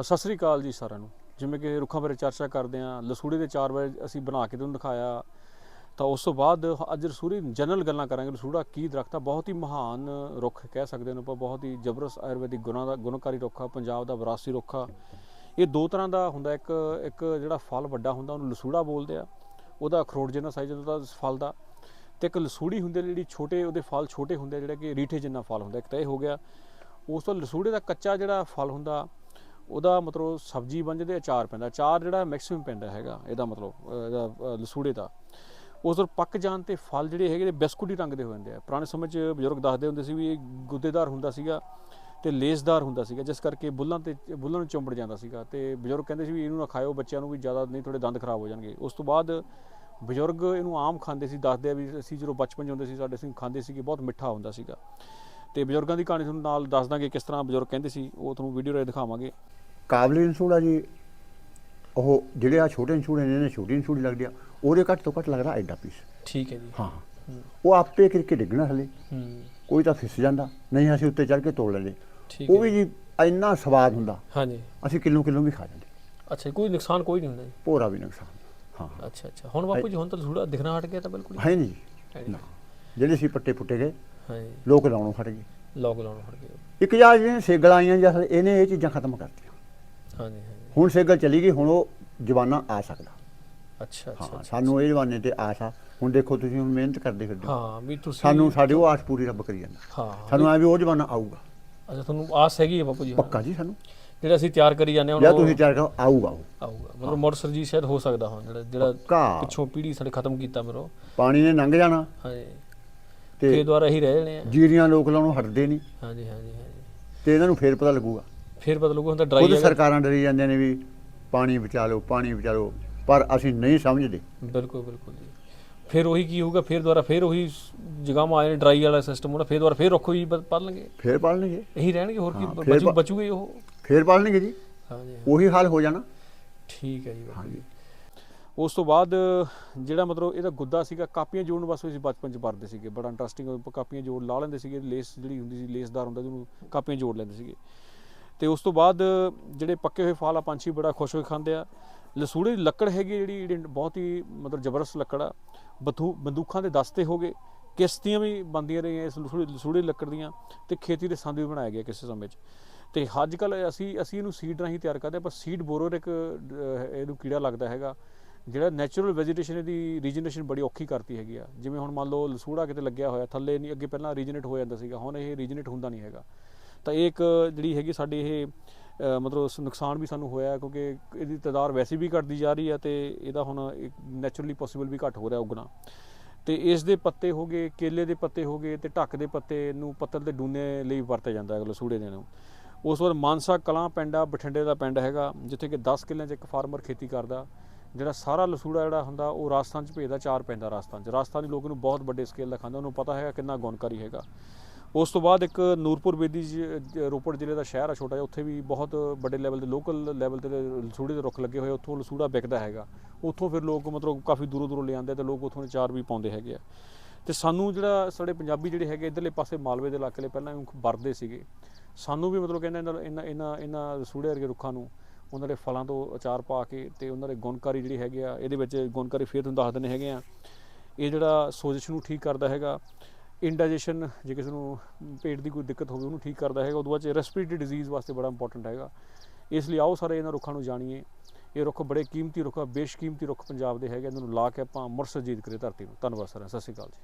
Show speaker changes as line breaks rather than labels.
ਸਤਿ ਸ੍ਰੀ ਅਕਾਲ ਜੀ ਸਾਰਿਆਂ ਨੂੰ। ਜਿਵੇਂ ਕਿ ਰੁੱਖਾਂ ਬਾਰੇ ਚਰਚਾ ਕਰਦੇ ਹਾਂ, ਲਸੂੜੇ ਦੇ ਚਾਰ ਬਾਰੇ ਅਸੀਂ ਬਣਾ ਕੇ ਤੁਹਾਨੂੰ ਦਿਖਾਇਆ। ਤਾਂ ਉਸ ਤੋਂ ਬਾਅਦ ਅੱਜ ਲਸੂੜੀ ਜਨਰਲ ਗੱਲਾਂ ਕਰਾਂਗੇ। ਲਸੂੜਾ ਕੀ ਦਰਖਤ ਆ? ਬਹੁਤ ਹੀ ਮਹਾਨ ਰੁੱਖ ਕਹਿ ਸਕਦੇ ਨੇ ਆਪਾਂ। ਬਹੁਤ ਹੀ ਜ਼ਬਰਦਸਤ ਆਯੁਰਵੈਦਿਕ ਗੁਣਾਂ ਦਾ, ਗੁਣਕਾਰੀ ਰੁੱਖ ਆ, ਪੰਜਾਬ ਦਾ ਵਿਰਾਸਤੀ ਰੁੱਖ ਆ। ਇਹ ਦੋ ਤਰ੍ਹਾਂ ਦਾ ਹੁੰਦਾ। ਇੱਕ ਇੱਕ ਜਿਹੜਾ ਫਲ ਵੱਡਾ ਹੁੰਦਾ, ਉਹਨੂੰ ਲਸੂੜਾ ਬੋਲਦੇ ਆ। ਉਹਦਾ ਅਖਰੋਟ ਜਿੰਨਾ ਸਾਈਜ਼ ਹੁੰਦਾ, ਉਹਦਾ ਫਲ ਦਾ। ਤੇ ਇੱਕ ਲਸੂੜੀ ਹੁੰਦੀ ਆ, ਜਿਹੜੀ ਛੋਟੇ, ਉਹਦੇ ਫਲ ਛੋਟੇ ਹੁੰਦੇ ਆ, ਜਿਹੜੇ ਕਿ ਰੀਠੇ ਜਿੰਨਾ ਫਲ ਹੁੰਦਾ। ਇੱਕ ਤਾਂ ਇਹ ਹੋ ਗਿਆ। ਉਸ ਤੋਂ ਲਸੂੜੇ ਦਾ ਕੱਚਾ ਜਿਹੜਾ ਫਲ ਹੁੰਦਾ ਉਹਦਾ ਮਤਲਬ ਸਬਜ਼ੀ ਬਣ ਜਾਂਦੀ ਹੈ ਅਚਾਰ ਪੈਂਦਾ। ਅਚਾਰ ਜਿਹੜਾ ਮੈਕਸਿਮਮ ਪੈਂਦਾ ਹੈਗਾ, ਇਹਦਾ ਮਤਲਬ ਇਹਦਾ ਲਸੂੜੇ ਦਾ। ਉਸ ਤੋਂ ਪੱਕ ਜਾਣ ਤੇ ਫਲ ਜਿਹੜੇ ਹੈਗੇ ਨੇ, ਬਿਸਕੁਟੀ ਰੰਗ ਦੇ ਹੋ ਜਾਂਦੇ ਆ। ਪੁਰਾਣੇ ਸਮੇਂ 'ਚ ਬਜ਼ੁਰਗ ਦੱਸਦੇ ਹੁੰਦੇ ਸੀ ਵੀ ਇਹ ਗੁੱਦੇਦਾਰ ਹੁੰਦਾ ਸੀਗਾ ਤੇ ਲੇਸਦਾਰ ਹੁੰਦਾ ਸੀਗਾ, ਜਿਸ ਕਰਕੇ ਬੁੱਲਾਂ ਤੇ, ਬੁੱਲਾਂ ਨੂੰ ਚੁੰਬੜ ਜਾਂਦਾ ਸੀਗਾ। ਤੇ ਬਜ਼ੁਰਗ ਕਹਿੰਦੇ ਸੀ ਵੀ ਇਹਨੂੰ ਨਾ ਖਾਓ ਬੱਚਿਆਂ ਨੂੰ ਵੀ ਜ਼ਿਆਦਾ ਨਹੀਂ ਥੋੜੇ ਦੰਦ ਖਰਾਬ ਹੋ ਜਾਣਗੇ। ਉਸ ਤੋਂ ਬਾਅਦ ਬਜ਼ੁਰਗ ਇਹਨੂੰ ਆਮ ਖਾਂਦੇ ਸੀ, ਦੱਸਦੇ ਆ ਵੀ ਅਸੀਂ ਜਦੋਂ ਬਚਪਨ 'ਚ ਹੁੰਦੇ ਸੀ, ਸਾਡੇ ਅਸੀਂ ਖਾਂਦੇ ਸੀਗੇ, ਬਹੁਤ ਮਿੱਠਾ ਹੁੰਦਾ ਸੀਗਾ। ਤੇ ਬਜ਼ੁਰਗਾਂ ਦੀ ਕਹਾਣੀ ਤੁਹਾਨੂੰ ਨਾਲ ਦੱਸ ਦਾਂਗੇ ਕਿਸ ਤਰ੍ਹਾਂ ਬਜ਼ੁਰਗ ਕਹਿੰਦੇ ਸੀ, ਉਹ ਤੁਹਾਨੂੰ ਵੀਡੀਓ ਰਾਹੀਂ ਦਿਖਾਵਾਂਗੇ।
ਕਾਬਲੀ ਨਸੂੜਾ ਜੀ ਉਹ ਜਿਹੜੇ ਆ ਛੋਟੇ ਨਸੂੜੇ ਨੇ ਇਹਨੇ ਛੋਟੀ ਨਸੂੜੀ ਲੱਗਦੀ ਆ ਉਹਦੇ ਘੱਟ ਤੋਂ ਘੱਟ ਲੱਗਦਾ ਐਡਾ ਪੀਸ
ਠੀਕ ਹੈ ਜੀ।
ਹਾਂ। ਉਹ ਆਪੇ ਕਰਕੇ ਡਿੱਗਣਾ ਹਲੇ।
ਹੂੰ।
ਕੋਈ ਤਾਂ ਫਿਸ ਜਾਂਦਾ ਨਹੀਂ ਅਸੀਂ ਉੱਤੇ ਚੜ ਕੇ ਤੋੜ ਲੈਂਦੇ। ਉਹ ਵੀ ਜੀ ਇੰਨਾ ਸਵਾਦ ਹੁੰਦਾ
ਹਾਂਜੀ।
ਅਸੀਂ ਕਿਲੋ ਕਿਲੋ ਵੀ ਖਾ ਜਾਂਦੇ।
ਅੱਛਾ ਕੋਈ ਨੁਕਸਾਨ ਕੋਈ ਨਹੀਂ ਹੁੰਦਾ ਜੀ।
ਭੋਰਾ ਵੀ ਨੁਕਸਾਨ ਹਾਂ।
ਅੱਛਾ ਅੱਛਾ। ਹੁਣ ਬਾਪੂ ਜੀ ਹੁਣ ਤਾਂ ਥੋੜਾ ਦਿਖਣਾ ਹਟ ਗਿਆ ਤਾਂ ਬਿਲਕੁਲ ਹੀ।
ਨਹੀਂ
ਨੀ।
ਨਾ। ਜਿਹੜੇ ਸੀ ਪੱਟੇ ਪੁੱਟੇ ਗਏ
ਹਾਂਜੀ
ਲੋਕ ਲਾਉਣੋਂ ਹਟ ਗਏ।
ਲੋਕਡਾਊਨ ਹਟ ਗਿਆ
ਇੱਕ ਜਾਂ ਜਿਹੜੀਆਂ ਸੇਗਲ ਆਈਆਂ ਜਾਂ ਇਹਨੇ ਇਹ ਚੀਜ਼ਾਂ ਖਤਮ ਕਰਤੀਆਂ।
ਹਾਂਜੀ ਹਾਂਜੀ।
ਹੁਣ ਸੇਗਲ ਚਲੀ ਗਈ ਹੁਣ ਉਹ ਜਵਾਨਾ ਆ ਸਕਦਾ।
ਅੱਛਾ ਅੱਛਾ
ਹਾਂ। ਸਾਨੂੰ ਇਹ ਜਵਾਨੇ ਤੇ ਆਸ ਆ। ਹੁਣ ਦੇਖੋ ਤੁਸੀਂ ਹੁਣ ਮਿਹਨਤ ਕਰਦੇ ਫਿਰਦੇ ਹੋ।
ਹਾਂ ਵੀ ਤੁਸੀਂ
ਸਾਨੂੰ ਸਾਡੀ ਉਹ ਆਸ ਪੂਰੀ ਰੱਬ ਕਰੀ ਜਾਂਦਾ।
ਹਾਂ
ਸਾਨੂੰ ਐ ਵੀ ਉਹ ਜਵਾਨਾ ਆਊਗਾ।
ਅੱਛਾ ਤੁਹਾਨੂੰ ਆਸ ਹੈਗੀ ਹੈ ਬਾਪੂ ਜੀ?
ਪੱਕਾ ਜੀ ਸਾਨੂੰ।
ਜਿਹੜਾ ਅਸੀਂ ਤਿਆਰ ਕਰੀ ਜਾਂਦੇ ਹਾਂ
ਜਾਂ
ਉਹ
ਤੁਸੀਂ ਤਿਆਰ ਕਰੋ ਆਊਗਾ ਉਹ।
ਆਊਗਾ। ਮਤਲਬ ਮੋਟਰ ਸਰਜੀ ਸ਼ਾਇਦ ਹੋ ਸਕਦਾ ਹੁਣ ਜਿਹੜਾ ਜਿਹੜਾ
ਪੱਕਾ।
ਪਿੱਛੋਂ ਪੀੜੀ ਸਾਡੇ ਖਤਮ ਕੀਤਾ ਮਰੋ
ਪਾਣੀ ਨੇ ਲੰਘ ਜਾਣਾ।
ਹਾਂਜੀ।
ਤੇ
ਫੇਰ ਦੁਆਰਾ ਹੀ ਰਹਿ ਜਾਣੇ ਆ।
ਜੀਰੀਆਂ ਲੋਕ ਲਾਉਣੋਂ ਹਟਦੇ ਨਹੀਂ।
ਹਾਂਜੀ ਹਾਂਜੀ ਹਾਂਜੀ।
ਤੇ ਇਹਨਾਂ ਨੂੰ ਫੇਰ ਪਤਾ ਲੱਗੂਗਾ।
ਫੇਰ ਪਤਾ ਲੱਗੂ ਹੁਣ ਤਾਂ ਡਰਾਈ
ਖੁਦ ਸਰਕਾਰਾਂ ਡਰੀ ਜਾਂਦੀਆਂ ਨੇ ਵੀ ਪਾਣੀ ਬਚਾ ਲਓ ਪਾਣੀ ਬਚਾ ਲਓ ਪਰ ਅਸੀਂ ਨਹੀਂ ਸਮਝਦੇ।
ਬਿਲਕੁਲ ਬਿਲਕੁਲ ਜੀ। ਫਿਰ ਉਹੀ ਕੀ ਹੋਊਗਾ ਫਿਰ ਦੁਬਾਰਾ ਫਿਰ ਉਹੀ ਜਗਾਮ ਆਏ ਡਰਾਈ ਵਾਲਾ ਸਿਸਟਮ ਹੋਣਾ ਫਿਰ ਦੁਬਾਰਾ ਫਿਰ ਰੱਖੋ ਹੀ ਪਾਲਣਗੇ।
ਫੇਰ ਪਾਲਣਗੇ।
ਇਹੀ ਰਹਿਣਗੇ ਹੋਰ ਕੀ
ਹਾਂ, ਫਿਰ
ਬਚੂ
ਪ-
ਬਚੂਗੇ ਉਹ।
ਫੇਰ ਪਾਲਣਗੇ ਜੀ।
ਹਾਂਜੀ
ਉਹੀ ਹਾਲ ਹੋ ਜਾਣਾ।
ਠੀਕ ਹੈ ਜੀ ਬਾਪੂ ਜੀ। ਉਸ ਤੋਂ ਬਾਅਦ ਜਿਹੜਾ ਮਤਲਬ ਇਹਦਾ ਗੁੱਦਾ ਸੀਗਾ ਕਾਪੀਆਂ ਜੋੜਨ ਵਾਸਤੇ ਅਸੀਂ ਬਚਪਨ ਚ ਵਰਦੇ ਸੀਗੇ। ਬੜਾ ਇੰਟਰਸਟਿੰਗ ਕਾਪੀਆਂ ਜੋੜ ਲਾ ਲੈਂਦੇ ਸੀਗੇ ਲੇਸ ਜਿਹੜੀ ਹੁੰਦੀ ਸੀ ਲੇਸਦਾਰ ਹੁੰਦਾ ਜਿਹਨੂੰ ਕਾਪੀਆਂ ਜੋੜ ਲੈਂਦੇ ਸੀਗੇ। ਤੇ ਉਸ ਤੋਂ ਬਾਅਦ ਜਿਹੜੇ ਪੱਕੇ ਹੋਏ ਫਲ ਆ ਪੰਛੀ ਬੜਾ ਖੁਸ਼ ਹੋਏ ਖਾਂਦੇ ਆ। ਲਸੂੜੇ ਦੀ ਲੱਕੜ ਹੈਗੀ ਜਿਹੜੀ ਬਹੁਤ ਹੀ ਮਤਲਬ ਜ਼ਬਰਦਸਤ ਲੱਕੜ ਆ। ਬਥੂ, ਬੰਦੂਕਾਂ ਦੇ ਦਸਤੇ ਹੋ ਗਏ, ਕਿਸ਼ਤੀਆਂ ਵੀ ਬੰਦੀਆਂ ਰਹੀਆਂ ਇਸ ਲਸੂੜੇ ਲਸੂੜੇ ਲੱਕੜ ਦੀਆਂ ਤੇ ਖੇਤੀ ਦੇ ਸੰਦ ਵੀ ਬਣਾਇਆ ਗਿਆ ਕਿਸੇ ਸਮੇਂ 'ਚ। ਤੇ ਅੱਜ ਕੱਲ ਅਸੀਂ ਅਸੀਂ ਇਹਨੂੰ ਸੀਡ ਰਾਹੀਂ ਤਿਆਰ ਕਰਦੇ ਹਾਂ, ਪਰ ਸੀਡ ਬੋਰਰ ਇੱਕ ਇਹਨੂੰ ਕੀੜਾ ਲੱਗਦਾ ਹੈਗਾ, ਜਿਹੜਾ ਨੈਚੁਰਲ ਵੈਜੀਟੇਸ਼ਨ ਇਹਦੀ ਰੀਜਨਰੇਸ਼ਨ ਬੜੀ ਔਖੀ ਕਰਤੀ ਹੈਗੀ ਆ। ਜਿਵੇਂ ਹੁਣ ਮੰਨ ਲਓ ਲਸੂੜਾ ਕਿਤੇ ਲੱਗਿਆ ਹੋਇਆ, ਥੱਲੇ ਨਹੀਂ ਅੱਗੇ ਪਹਿਲਾਂ ਰੀਜਨਰੇਟ ਹੋ ਜਾਂਦਾ ਸੀਗਾ, ਹੁਣ ਇਹ ਰੀਜਨਰੇਟ ਹੁੰਦਾ ਨਹੀਂ ਹੈਗਾ। ਤਾਂ ਇਹ ਇੱਕ ਜਿਹੜੀ ਹੈਗੀ ਸਾਡੀ ਇਹ ਮਤਲਬ ਨੁਕਸਾਨ ਵੀ ਸਾਨੂੰ ਹੋਇਆ ਕਿਉਂਕਿ ਇਹਦੀ ਤਾਦਾਦ ਵੈਸੇ ਵੀ ਘਟਦੀ ਜਾ ਰਹੀ ਹੈ ਤੇ ਇਹਦਾ ਹੁਣ ਨੈਚੁਰਲੀ ਪੋਸੀਬਲ ਵੀ ਘਟ ਹੋ ਰਿਹਾ ਉਗਣਾ। ਤੇ ਇਸ ਦੇ ਪੱਤੇ ਹੋ ਗਏ, ਕੇਲੇ ਦੇ ਪੱਤੇ ਹੋ ਗਏ ਤੇ ਢੱਕ ਦੇ ਪੱਤੇ ਨੂੰ ਪੱਤਰ ਦੇ ਡੂਨੇ ਲਈ ਵਰਤਿਆ ਜਾਂਦਾ ਹੈ ਲਸੂੜੇ ਦੇ ਨੂੰ। ਉਸ ਵਾਰ ਮਾਨਸਾ ਕਲਾਂ ਪਿੰਡ ਆ, ਬਠਿੰਡੇ ਦਾ ਪਿੰਡ ਹੈਗਾ, ਜਿੱਥੇ ਕਿ 10 ਕਿੱਲਿਆਂ 'ਚ ਇੱਕ ਫਾਰਮਰ ਖੇਤੀ ਕਰਦਾ। ਜਿਹੜਾ ਸਾਰਾ ਲਸੂੜਾ ਜਿਹੜਾ ਹੁੰਦਾ, ਉਹ ਰਾਜਸਥਾਨ 'ਚ ਭੇਜਦਾ, ਚਾਰ ਪੈਂਦਾ ਰਾਜਸਥਾਨ 'ਚ। ਰਾਜਸਥਾਨੀ ਲੋਕ ਇਹਨੂੰ ਬਹੁਤ ਵੱਡੇ ਸਕੇਲ ਦਾ ਖਾਂਦੇ ਉਹਨੂੰ ਪਤਾ ਹੈਗਾ ਕਿੰਨਾ ਗੁਣਕਾਰੀ ਹੈਗਾ। ਉਸ ਤੋਂ ਬਾਅਦ ਇੱਕ ਨੂਰਪੁਰ ਬੇਦੀ ਜ- ਰੋਪੜ ਜ਼ਿਲ੍ਹੇ ਦਾ ਸ਼ਹਿਰ ਆ ਛੋਟਾ ਜਿਹਾ, ਉੱਥੇ ਵੀ ਬਹੁਤ ਵੱਡੇ ਲੈਵਲ ਦੇ ਲੋਕਲ ਲੈਵਲ ਤੇ ਲਸੂੜੇ ਦੇ ਰੁੱਖ ਲੱਗੇ ਹੋਏ ਉੱਥੋਂ ਲਸੂੜਾ ਵਿਕਦਾ ਹੈਗਾ। ਉੱਥੋਂ ਫਿਰ ਲੋਕ ਮਤਲਬ ਕਾਫੀ ਦੂਰੋਂ ਦੂਰੋਂ ਲਿਆਉਂਦੇ ਤੇ ਲੋਕ ਉੱਥੋਂ ਦੇ ਚਾਰ ਵੀ ਪਾਉਂਦੇ ਹੈਗੇ ਆ। ਤੇ ਸਾਨੂੰ ਜਿਹੜਾ ਸਾਡੇ ਪੰਜਾਬੀ ਜਿਹੜੇ ਹੈਗੇ ਇਧਰਲੇ ਪਾਸੇ ਮਾਲਵੇ ਦੇ ਇਲਾਕੇ ਲਈ ਪਹਿਲਾਂ ਇਹਨੂੰ ਵਰਦੇ ਸੀਗੇ। ਸਾਨੂੰ ਵੀ ਮਤਲਬ ਕਹਿੰਦੇ ਇਹਨਾਂ ਇਹਨਾਂ ਇਹਨਾਂ ਇਹਨਾਂ ਰਸੂੜੇ ਵਰਗੇ ਰੁੱਖਾਂ ਨੂੰ ਉਹਨਾਂ ਦੇ ਫਲਾਂ ਤੋਂ ਅਚਾਰ ਪਾ ਕੇ ਤੇ ਉਹਨਾਂ ਦੇ ਗੁਣਕਾਰੀ ਜਿਹੜੀ ਹੈਗੇ ਆ, ਇਹਦੇ ਵਿੱਚ ਗੁਣਕਾਰੀ ਫੇਰ ਤੁਹਾਨੂੰ ਦੱਸ ਦਿੰਦੇ ਹੈਗੇ ਆ। ਇਹ ਜਿਹੜਾ ਸੋਜਿਸ਼ ਨੂੰ ਠੀਕ ਕਰਦਾ ਹੈਗਾ। ਇੰਡਾਈਜੈਸ਼ਨ ਜੇ ਕਿਸੇ ਨੂੰ ਪੇਟ ਦੀ ਕੋਈ ਦਿੱਕਤ ਹੋਵੇ, ਉਹਨੂੰ ਠੀਕ ਕਰਦਾ ਹੈਗਾ। ਉਦੋਂ ਬਾਅਦ ਚ ਰੈਸਪੀਰੇਟਰੀ ਡਿਜ਼ੀਜ਼ ਵਾਸਤੇ ਬੜਾ ਇੰਪੋਰਟੈਂਟ ਹੈਗਾ। ਇਸ ਲਈ ਆਓ ਸਾਰੇ ਇਹਨਾਂ ਰੁੱਖਾਂ ਨੂੰ ਜਾਣੀਏ। ਇਹ ਰੁੱਖ ਬੜੇ ਕੀਮਤੀ ਰੁੱਖ ਆ, ਬੇਸ਼ਕੀਮਤੀ ਰੁੱਖ ਪੰਜਾਬ ਦੇ ਹੈਗੇ ਇਹਨਾਂ ਨੂੰ ਲਾ ਕੇ ਆਪਾਂ ਮੁਰਸਜੀਤ ਕਰੇ ਧਰਤੀ ਨੂੰ। ਧੰਨਵਾਦ ਸਰ ਸਤਿ ਸ਼੍ਰੀ ਅਕਾਲ ਜੀ।